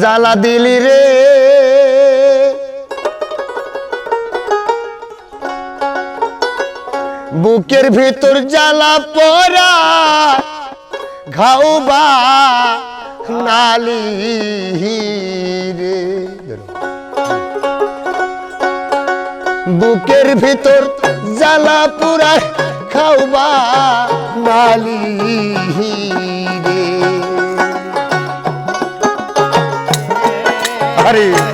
জ্বালা দিলি রে। বুকের ভিতর জ্বালা পরা ঘাও বা নালি রে। বুকের ভিতর জ্বালা পুরা খাওবা নালি হরি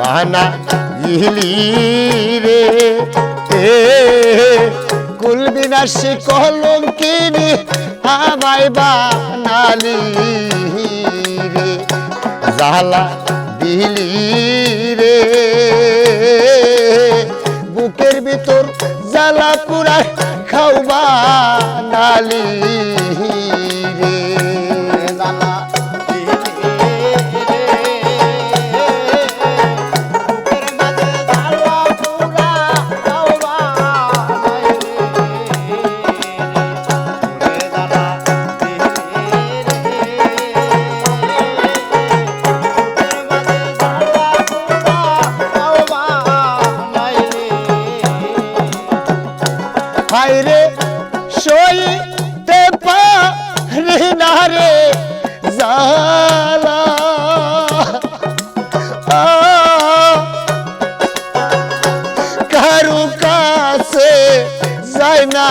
বাহানা ইহলি রে এ কুল বিনাশী কলঙ্কিনী আমায় বানালি। রে জালা দিলি রে। বুকের ভিতর জ্বালা পুরা খাওবা নালি। হাইরে সইতে পারি না রে জালা। কারু কাছে যায় না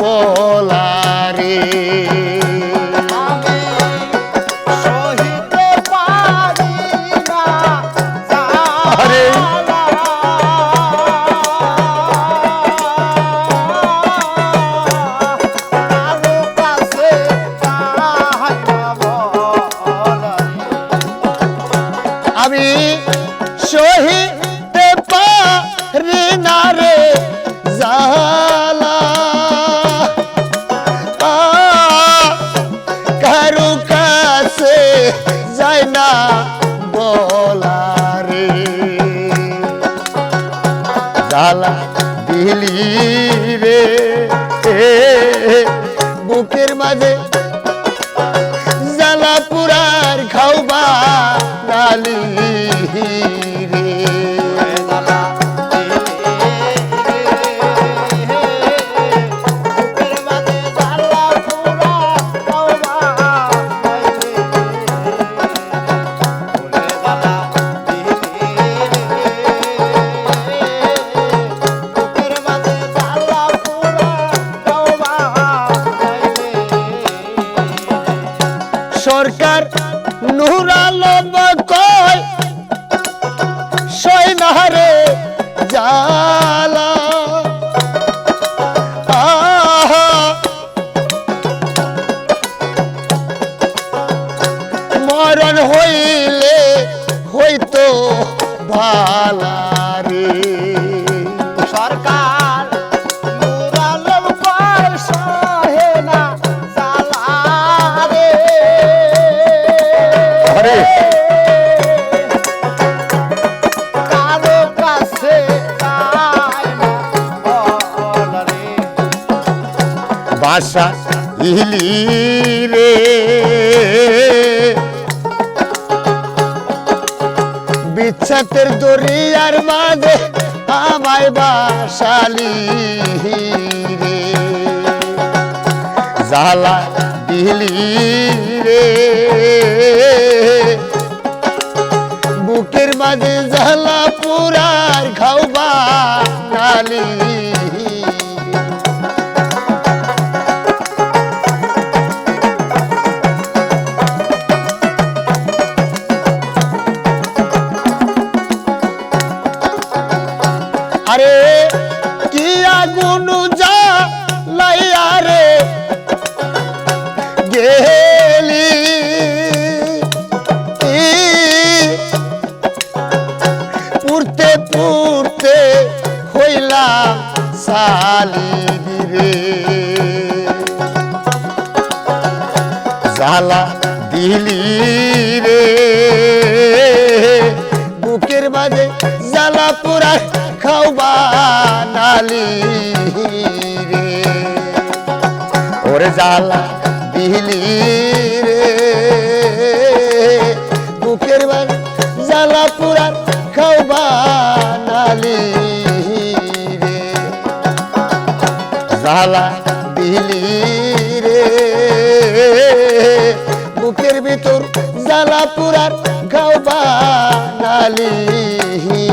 বলা না বলা রে দিলি রে বুকের মাঝে। জ্বালা পুরার খাওবা নালি নুরালম কয় সৈনারে জালা বাসা ইলি রে বিচ্ছাতের দরিয়ার মাঝে আমায় বাসালি রে জালা দিলি রে বুকে মাঝে জ্বালা পুরার খাওবা নালি জালা দিলি রে। বুকের মাঝে জ্বালা পুরা খাওবা নালি রে। ওরে জ্বালা দিলি রে। বুকের মাঝে জ্বালা পুরা খাওবা নালি রে। জ্বালা जाला पुरात घाऊ पाली ही